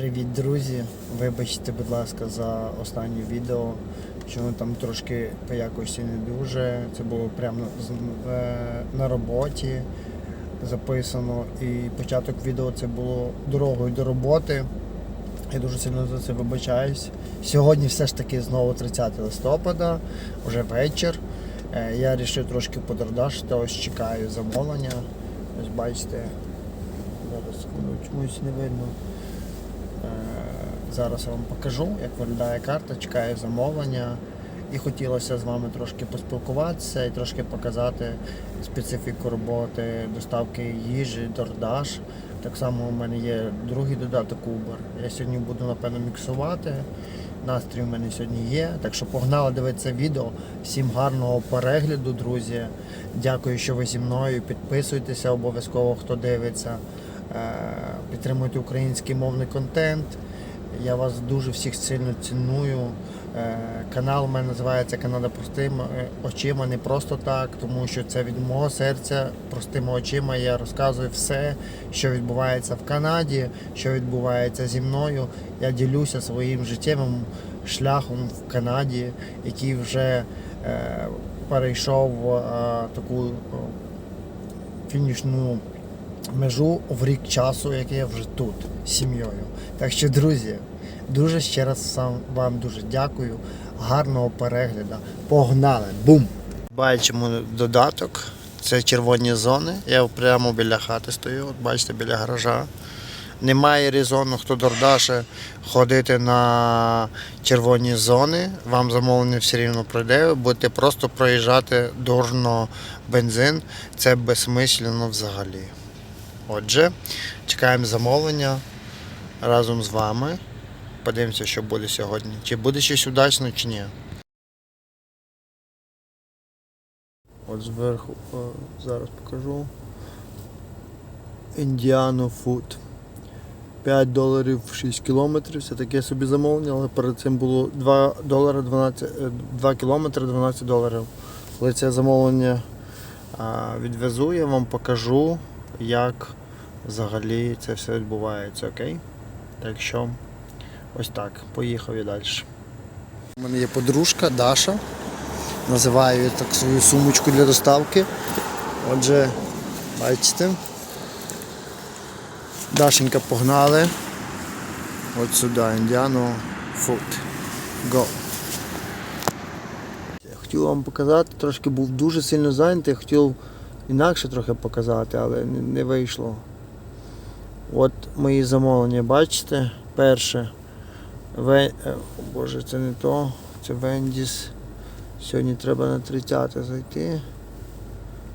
Привіт, друзі! Вибачте, будь ласка, за останнє відео, що воно там трошки по якості не дуже. Це було прямо е, на роботі записано. І початок відео це було дорогою до роботи. Я дуже сильно за це вибачаюсь. Сьогодні все ж таки знову 30 листопада, вже вечір. Е, Я вирішив трошки подордашити, ось чекаю замовлення. Ось бачите, зараз чомусь не видно. Зараз я вам покажу, як виглядає карта, чекаю замовлення. І хотілося з вами трошки поспілкуватися і трошки показати специфіку роботи, доставки їжі, DoorDash. Так само у мене є другий додаток Uber. Я сьогодні буду напевно міксувати. Настрій у мене сьогодні є. Так що погнали дивитися відео. Всім гарного перегляду, друзі. Дякую, що ви зі мною. Підписуйтеся обов'язково, хто дивиться. Е, Підтримуйте український мовний контент. Я вас дуже всіх сильно ціную. Е, Канал мене називається Канада простими е, очима, не просто так, тому що це від мого серця простими очима. Я розказую все, що відбувається в Канаді, що відбувається зі мною. Я ділюся своїм життєвим шляхом в Канаді, який вже е, перейшов е, таку е, фінішну межу в рік часу, як я вже тут з сім'єю. Так що, друзі, дуже ще раз сам вам дуже дякую. Гарного перегляду. Погнали! Бум! Бачимо додаток. Це червоні зони. Я прямо біля хати стою, от бачите, біля гаража. Немає резону, хто дордаше ходити на червоні зони. Вам замовлення все рівно пройде. Ви будете просто проїжджати дорожно бензин. Це безсмислено взагалі. Отже, чекаємо замовлення разом з вами. Подивимося, що буде сьогодні. Чи буде щось удачно, чи ні. От зверху зараз покажу. Indiano Food. 5 доларів 6 кілометрів. Це таке собі замовлення, але перед цим було 2 долари 12, е, 2 кілометри 12 доларів. Коли це замовлення відвезу, я вам покажу, як взагалі це все відбувається, окей? Так що ось так, поїхав і далі. У мене є подружка Даша. Називаю так свою сумочку для доставки. Отже, бачите. Дашенька погнали. От сюди, Індіану Food. Go. Я хотів вам показати, трошки був дуже сильно зайнятий, хотів інакше трохи показати, але не вийшло. От мої замовлення, бачите? Перше. Ве... е, Боже, це не то. Це Вендіс. Сьогодні треба на 30 зайти.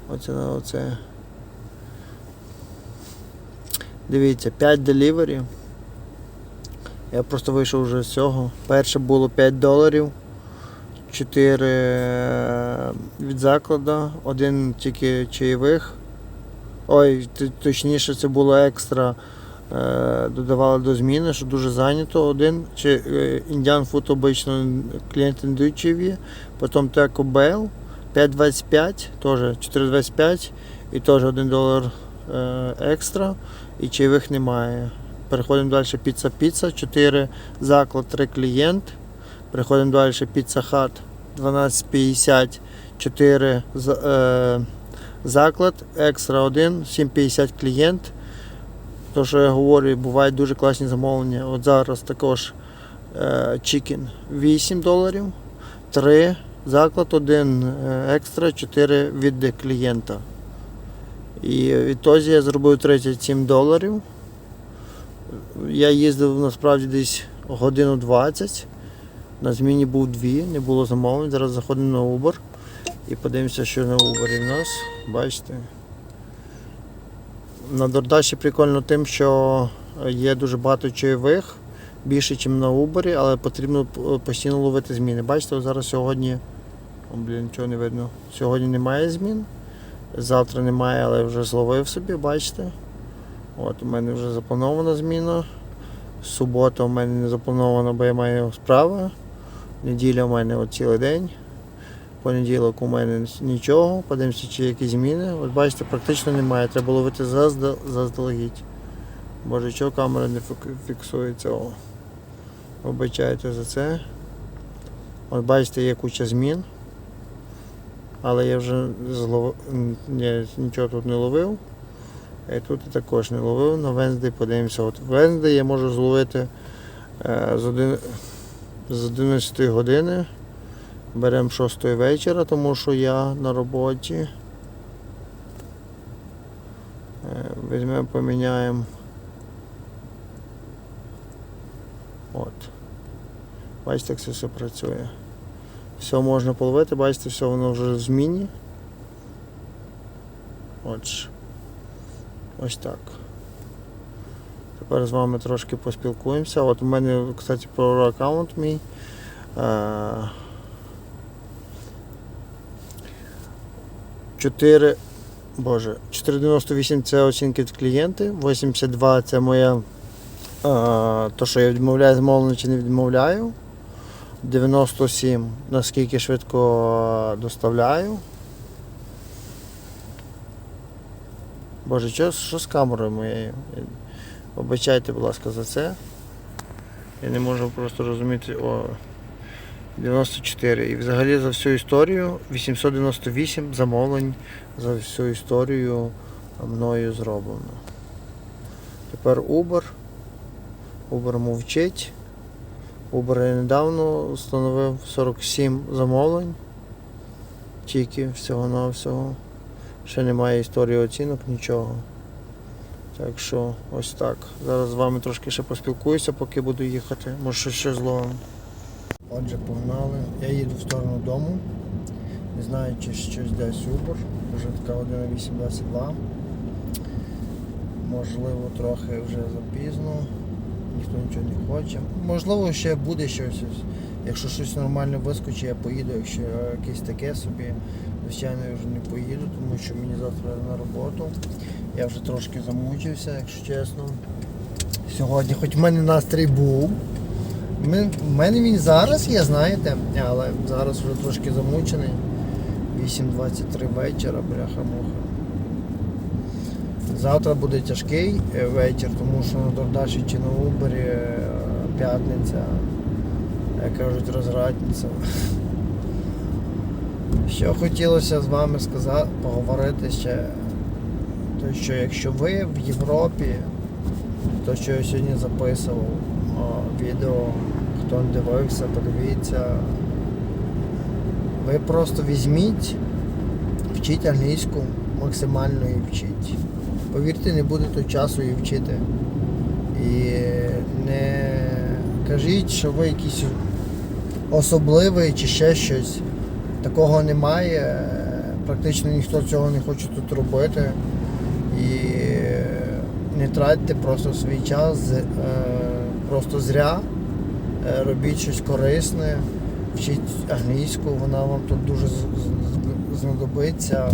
Оце на оце. Дивіться, 5 делівері. Я просто вийшов вже з цього. Перше було 5 доларів. 4 від закладу, один тільки чайових. Ой, точніше, це було екстра. Е, Додавали до зміни, що дуже зайнято один. Чи е, Indian Food обично клієнти не дають. Потім Taco Bell 5,25, теж 4,25 і теж 1 долар е, екстра. І чайових немає. Переходимо далі піца піца, 4 заклад, 3 клієнт. Переходимо далі Pizza Hut 12,50, 4 за- е, заклад, екстра 1, 7,50 клієнт. То, що я говорю, бувають дуже класні замовлення. От зараз також е, 8 доларів, 3 заклад, 1 екстра, 4 від клієнта. І відтоді я зробив 37 доларів. Я їздив насправді десь годину 20. На зміні був дві, не було замовлень. Зараз заходимо на Uber і подивимося, що на Uber в нас. Бачите. На Дордаші прикольно тим, що є дуже багато чайових, більше, ніж на Uber, але потрібно постійно ловити зміни. Бачите, зараз сьогодні. О, блін, нічого не видно. Сьогодні немає змін. Завтра немає, але вже зловив собі, бачите. От у мене вже запланована зміна. Субота у мене не запланована, бо я маю справи. Неділя у мене цілий день. Понеділок у мене нічого. Подивимося, чи які зміни. От бачите, практично немає. Треба ловити зазда- заздалегідь. Боже, чого камера не фік- фіксується? О. Вибачайте за це. От бачите, є куча змін. Але я вже злов... ні, нічого тут не ловив. І тут я також не ловив. На Венздей подивимося. От Венздей я можу зловити е, з 11 години. Беремо 6 вечора, тому що я на роботі. Е, Візьмемо, поміняємо. От. Бачите, як це все працює. Все можна половити, бачите, все воно вже в зміні. От. Ось так. Тепер з вами трошки поспілкуємося. От у мене, кстати, про аккаунт мій. 4, боже, 4,98 це оцінки від клієнти, 82 це моя, е, то, що я відмовляю замовлення чи не відмовляю. 97 наскільки швидко доставляю. Боже, що, що з камерою моєю? Вибачайте, будь ласка, за це. Я не можу просто розуміти. О, 94. І взагалі за всю історію 898 замовлень за всю історію мною зроблено. Тепер Uber. Uber мовчить. Uber я недавно встановив 47 замовлень. Тільки всього-навсього. Ще немає історії оцінок, нічого. Так що ось так. Зараз з вами трошки ще поспілкуюся, поки буду їхати. Може щось ще зловимо. Отже, погнали. Я їду в сторону дому. Не знаю, чи щось десь Uber. Вже така 1.822. Можливо, трохи вже запізно. Ніхто нічого не хоче. Можливо, ще буде щось. Якщо щось нормально вискочить, я поїду. Якщо якесь таке собі, звичайно, я вже не поїду, тому що мені завтра на роботу. Я вже трошки замучився, якщо чесно. Сьогодні, хоч в мене настрій був. Ми- В мене він зараз є, знаєте, але зараз вже трошки замучений. 8.23 вечора, бляха-муха. Завтра буде тяжкий е, вечір, тому що на Дордаші чи на Убері е, п'ятниця, як кажуть, розрадниця. Що хотілося з вами сказати, поговорити ще, то що якщо ви в Європі, то що я сьогодні записував відео, хто не дивився, подивіться. Ви просто візьміть, вчіть англійську, максимально її вчіть. Повірте, не буде то часу її вчити. І не кажіть, що ви якийсь особливий чи ще щось. Такого немає. Практично ніхто цього не хоче тут робити. І не тратьте просто свій час е, просто зря. Е, Робіть щось корисне, вчіть англійську, вона вам тут дуже знадобиться.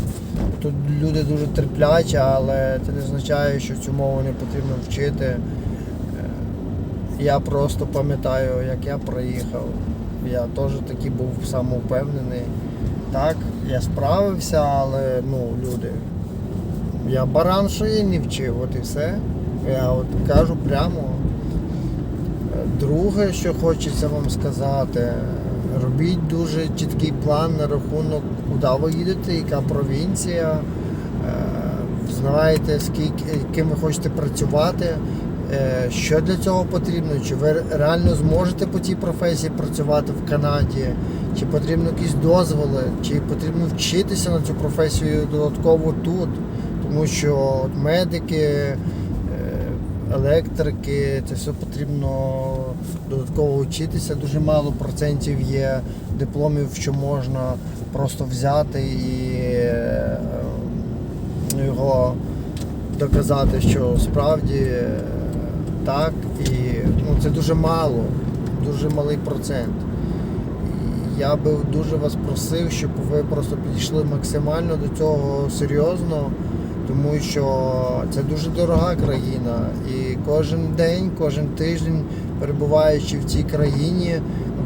Тут люди дуже терплячі, але це не означає, що цю мову не потрібно вчити. Е, Я просто пам'ятаю, як я проїхав. Я теж такий був самовпевнений. Так, я справився, але ну, люди. Я баран, що я не вчив, от і все. Я от кажу прямо. Друге, що хочеться вам сказати, робіть дуже чіткий план на рахунок, куди ви їдете, яка провінція, е, знаєте, скільки, ким ви хочете працювати, е, що для цього потрібно, чи ви реально зможете по цій професії працювати в Канаді, чи потрібно якісь дозволи, чи потрібно вчитися на цю професію додатково тут, тому що медики. Електрики, це все потрібно додатково вчитися. Дуже мало процентів є дипломів, що можна просто взяти і е, його доказати, що справді е, так. І ну, це дуже мало, дуже малий процент. Я би дуже вас просив, щоб ви просто підійшли максимально до цього серйозно тому що це дуже дорога країна, і кожен день, кожен тиждень, перебуваючи в цій країні,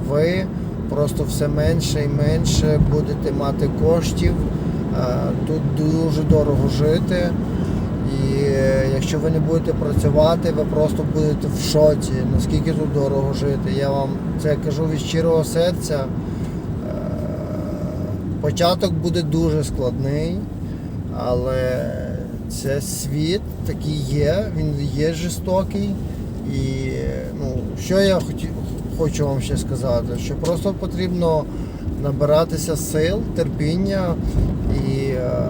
ви просто все менше і менше будете мати коштів. Е, Тут дуже дорого жити. І е, якщо ви не будете працювати, ви просто будете в шоці, наскільки тут дорого жити. Я вам це кажу від щирого серця. Е, Початок буде дуже складний, але це світ такий є, він є жорстокий. І ну, що я хочу вам ще сказати, що просто потрібно набиратися сил, терпіння і е,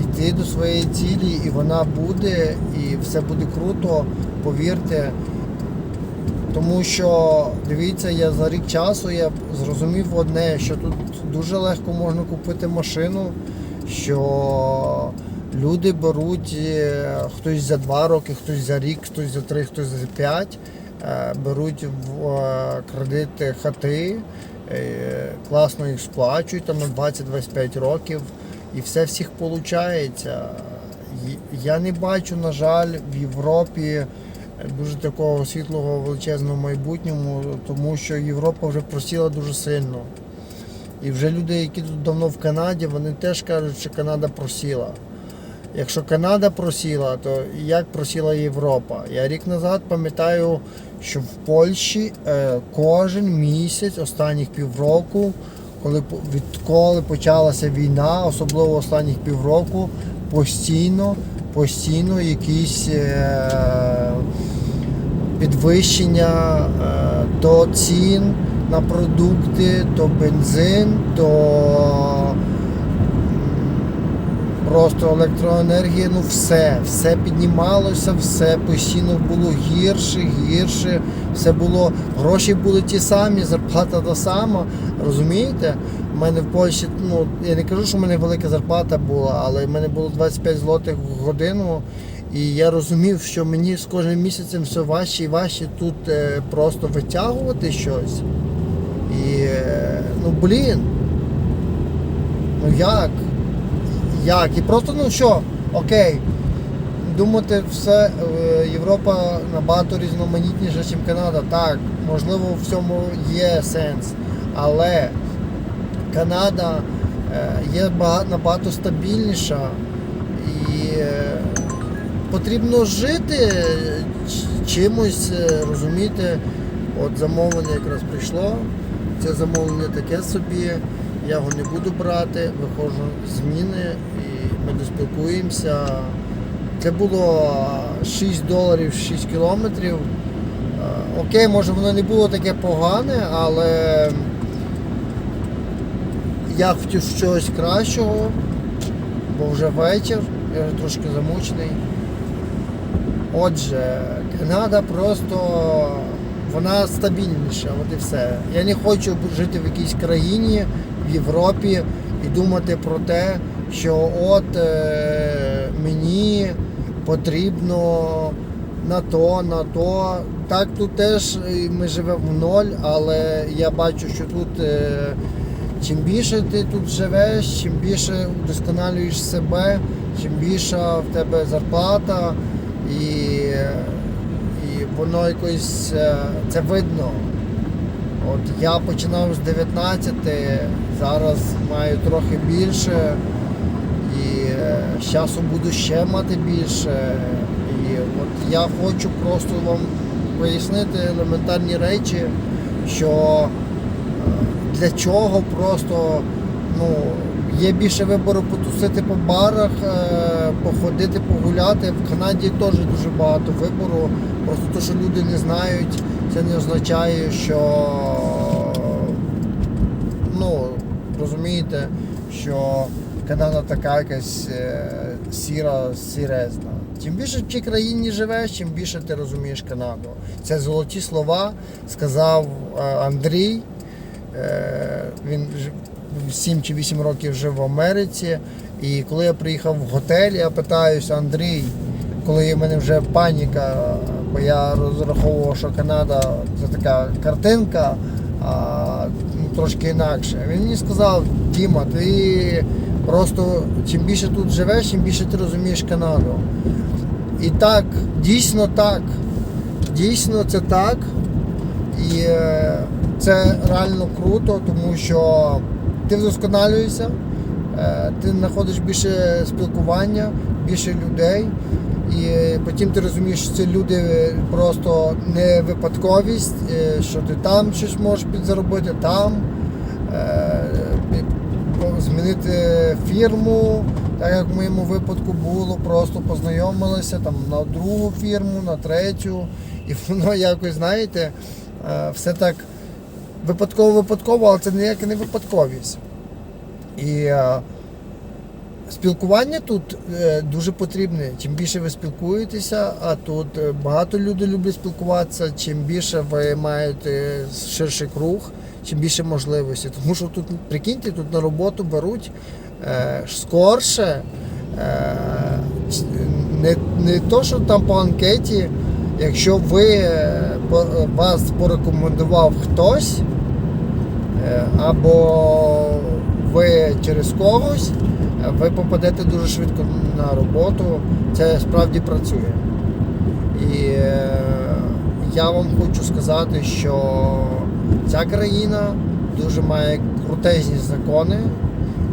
йти до своєї цілі, і вона буде, і все буде круто, повірте. Тому що дивіться, я за рік часу я зрозумів одне, що тут дуже легко можна купити машину, що люди беруть е, хтось за два роки, хтось за рік, хтось за три, хтось за п'ять, е, беруть в е, кредити хати, класно їх сплачують там на 20-25 років, і все всіх виходить. Я не бачу, на жаль, в Європі дуже такого світлого величезного майбутньому, тому що Європа вже просіла дуже сильно. І вже люди, які тут давно в Канаді, вони теж кажуть, що Канада просіла. Якщо Канада просіла, то як просіла Європа? Я рік назад пам'ятаю, що в Польщі е, кожен місяць останніх півроку, коли відколи почалася війна, особливо останніх півроку, постійно, постійно якісь е, підвищення е, то цін на продукти, то бензин, то просто електроенергія, ну все, все піднімалося, все постійно було гірше, гірше, все було, гроші були ті самі, зарплата та сама. Розумієте? У мене в Польщі, ну я не кажу, що в мене велика зарплата була, але в мене було 25 злотих в годину. І я розумів, що мені з кожним місяцем все важче і важче тут е, просто витягувати щось. І е, ну блін. Ну як? Як? І просто ну що, окей. Думати, все е, Європа набагато різноманітніша, ніж Канада. Так, можливо, в цьому є сенс. Але Канада е, є набагато стабільніша і е, потрібно жити чимось, розуміти. От замовлення якраз прийшло. Це замовлення таке собі. Я його не буду брати, виходжу зміни і ми доспілкуємося. Це було 6 доларів 6 кілометрів. Е, Окей, може воно не було таке погане, але я хотів щось кращого, бо вже вечір, я вже трошки замучений. Отже, Канада просто вона стабільніша, от і все. Я не хочу жити в якійсь країні в Європі і думати про те, що от е, мені потрібно на то, на то. Так тут теж е, ми живемо в ноль, але я бачу, що тут е, чим більше ти тут живеш, чим більше вдосконалюєш себе, чим більша в тебе зарплата, і, і воно якось е, це видно. От я починав з 19, зараз маю трохи більше, і е, з часом буду ще мати більше. І от я хочу просто вам пояснити елементарні речі, що е, для чого просто ну, є більше вибору потусити по барах, е, походити, погуляти. В Канаді теж дуже багато вибору. Просто те, що люди не знають, це не означає, що ну, розумієте, що Канада така якась е, сіра, сірезна. Чим більше в цій країні живеш, чим більше ти розумієш Канаду. Це золоті слова сказав е, Андрій. Е, Він 7 чи 8 років жив в Америці. І коли я приїхав в готель, я питаюся, Андрій, коли в мене вже паніка, бо я розраховував, що Канада це така картинка, трошки інакше. Він мені сказав, Діма, ти просто чим більше тут живеш, чим більше ти розумієш Канаду. І так, дійсно так. Дійсно це так. І е, це реально круто, тому що ти вдосконалюєшся, е, ти знаходиш більше спілкування, більше людей. І потім ти розумієш, що ці люди просто не випадковість, е, що ти там щось можеш підзаробити, там е, змінити фірму, так як в моєму випадку було, просто познайомилися там на другу фірму, на третю, і воно якось, знаєте, е, все так випадково-випадково, але це ніяка не випадковість. І е, спілкування тут е, дуже потрібне. Чим більше ви спілкуєтеся, а тут е, багато людей люблять спілкуватися, чим більше ви маєте ширший круг, чим більше можливостей. Тому що тут, прикиньте, тут на роботу беруть е, скорше. Е, не, не то, що там по анкеті, якщо ви е, вас порекомендував хтось, або ви через когось, ви попадете дуже швидко на роботу. Це справді працює. І е, я вам хочу сказати, що ця країна дуже має крутезні закони.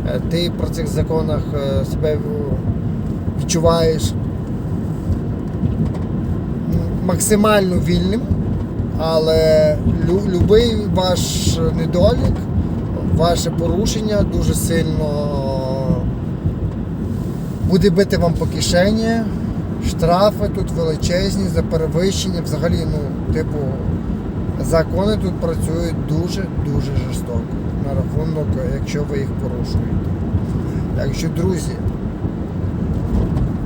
Е, Ти про цих законах е, себе відчуваєш максимально вільним, але любий ваш недолік, ваше порушення дуже сильно буде бити вам по кишені. Штрафи тут величезні за перевищення. Взагалі, ну, типу, закони тут працюють дуже-дуже жорстоко на рахунок, якщо ви їх порушуєте. Так що, друзі,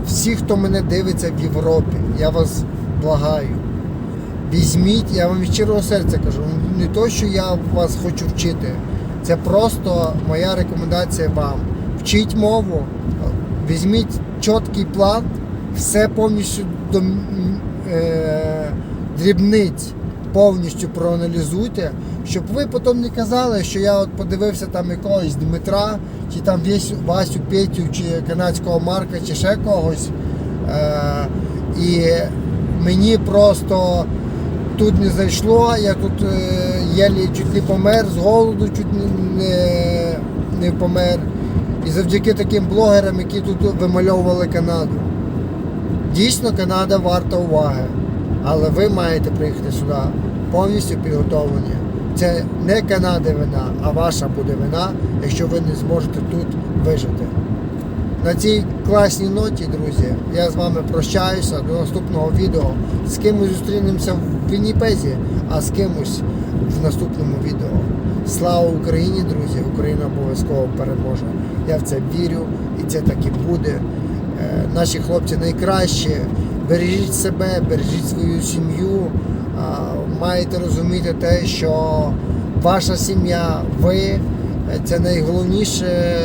всі, хто мене дивиться в Європі, я вас благаю. Візьміть, я вам від щирого серця кажу, не то, що я вас хочу вчити, це просто моя рекомендація вам. Вчіть мову, візьміть чіткий план, все повністю до е, дрібниць повністю проаналізуйте, щоб ви потім не казали, що я от подивився там якогось Дмитра, чи там весь Васю Петю, чи канадського Марка, чи ще когось. Е, і мені просто тут не зайшло, я тут е, єлі чуть не помер, з голоду чуть не, не, не помер. І завдяки таким блогерам, які тут вимальовували Канаду. Дійсно, Канада варта уваги. Але ви маєте приїхати сюди повністю підготовлені. Це не Канади вина, а ваша буде вина, якщо ви не зможете тут вижити. На цій класній ноті, друзі, я з вами прощаюся до наступного відео. З кимось зустрінемося в Вінніпезі, а з кимось в наступному відео. Слава Україні, друзі! Україна обов'язково переможе. Я в це вірю і це так і буде. Е, Наші хлопці найкращі. Бережіть себе, бережіть свою сім'ю. Маєте розуміти те, що ваша сім'я, ви е, це найголовніше,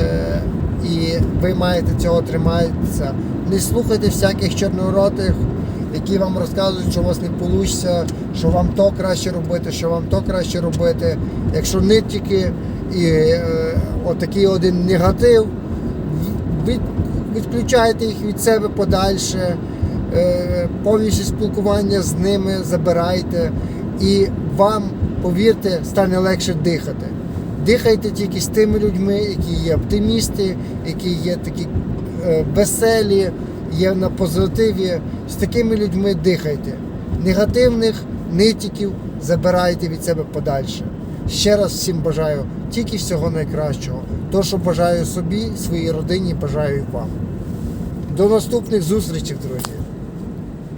і ви маєте цього триматися. Не слухайте всяких чорноротих, які вам розказують, що у вас не вийде, що вам то краще робити, що вам то краще робити. Якщо нитики і е, отакий один негатив, від, відключайте їх від себе подальше, е, повністю спілкування з ними забирайте, і вам, повірте, стане легше дихати. Дихайте тільки з тими людьми, які є оптимісти, які є такі е, веселі, є на позитиві. З такими людьми дихайте. Негативних нитіків забирайте від себе подальше. Ще раз всім бажаю тільки всього найкращого. То, що бажаю собі, своїй родині, бажаю і вам. До наступних зустрічей, друзі.